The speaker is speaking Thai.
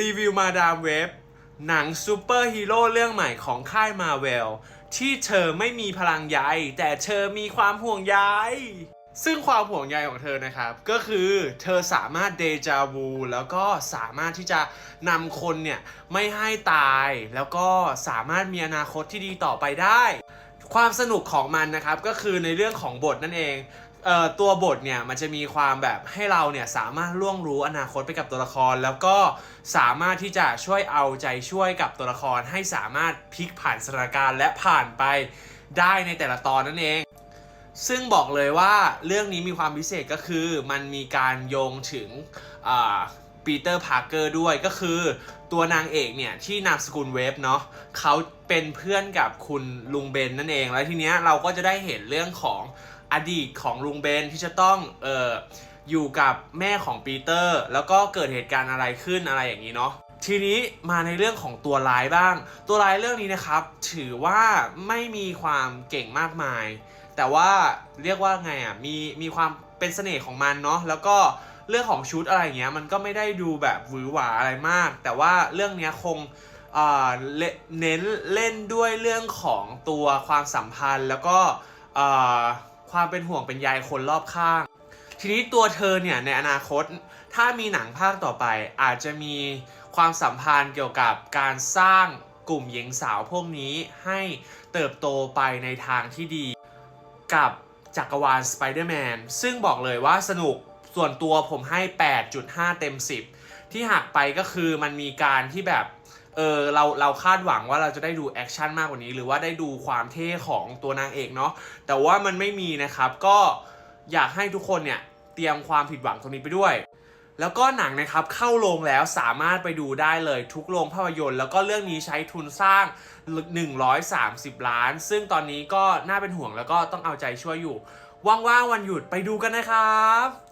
รีวิวมาดามเว็บหนังซูเปอร์ฮีโร่เรื่องใหม่ของค่ายมาเวลที่เธอไม่มีพลังใยแต่เธอมีความห่วงใยซึ่งความห่วงใยของเธอนะครับ ก็คือเธอสามารถเดจาวูแล้วก็สามารถที่จะนำคนเนี่ย ไม่ให้ตาย แล้วก็สามารถมีอนาคตที่ดีต่อไปได้ ความสนุกของมันนะครับ ก็คือในเรื่องของบทนั่นเอง เอ่อตัวบทเนี่ยมันจะมีความแบบให้เราเนี่ยสามารถล่วงรู้อนาคตไปกับตัวละคร แล้วก็สามารถที่จะช่วยเอาใจช่วยกับตัวละคร ให้สามารถพลิกผ่านสถานการณ์และผ่านไปได้ในแต่ละตอนนั่นเอง ซึ่งบอกเลยว่าเรื่องนี้มีความพิเศษก็คือมันมีการโยงถึงปีเตอร์พาร์เกอร์ด้วยก็คือตัวนางเอกเนี่ยที่นามสกุลเวฟเนาะเขาเป็นเพื่อนกับคุณลุงเบนนั่นเอง แล้วทีเนี้ยเราก็จะได้เห็นเรื่องของ อดีตของลุงเบนที่จะต้องเอออยู่กับแม่ของปีเตอร์ แล้วก็เกิดเหตุการณ์อะไรขึ้นอะไรอย่างนี้เนาะทีนี้มาในเรื่องของตัวร้ายบ้าง ตัวร้ายเรื่องนี้นะครับ ถือว่าไม่มีความเก่งมากมาย แต่ว่าเรียกว่าไงอะมีมีความเป็นเสน่ห์ของมันเนาะแล้วก็เรื่องของชุดอะไรเงี้ยมันก็ไม่ได้ดูแบบหวือหวาอะไรมาก แต่ว่าเรื่องเนี้ยคงเออเน้นเล่นด้วยเรื่องของตัวความสัมพันธ์แล้วก็เออ ความเป็นห่วงเป็นใยคนรอบข้าง ทีนี้ตัวเธอเนี่ยในอนาคต ถ้ามีหนังภาคต่อไป อาจจะมีความสัมพันธ์เกี่ยวกับการสร้างกลุ่มหญิงสาวพวกนี้ให้เติบโตไปในทางที่ดี กับจักรวาล Spider-Man ซึ่งบอกเลยว่าสนุกส่วนตัวผมให้ 8.5 เต็ม 10 ที่หักไปก็คือมันมีการที่แบบ เออเราเราคาดหวังว่าเราจะได้ดูแอคชั่นมากกว่านี้ หรือว่าได้ดูความเท่ของตัวนางเอกเนาะแต่ว่ามันไม่มีนะครับก็อยากให้ทุกคนเนี่ยเตรียมความผิดหวังตรงนี้ไปด้วย แล้วก็หนังนะครับเข้าโรงแล้วสามารถไปดูได้เลยทุกโรงภาพยนตร์ แล้วก็เรื่องนี้ใช้ทุนสร้าง 130 ล้าน ซึ่งตอนนี้ก็น่าเป็นห่วงแล้วก็ต้องเอาใจช่วยอยู่ว่างๆวันหยุดไปดูกันนะครับ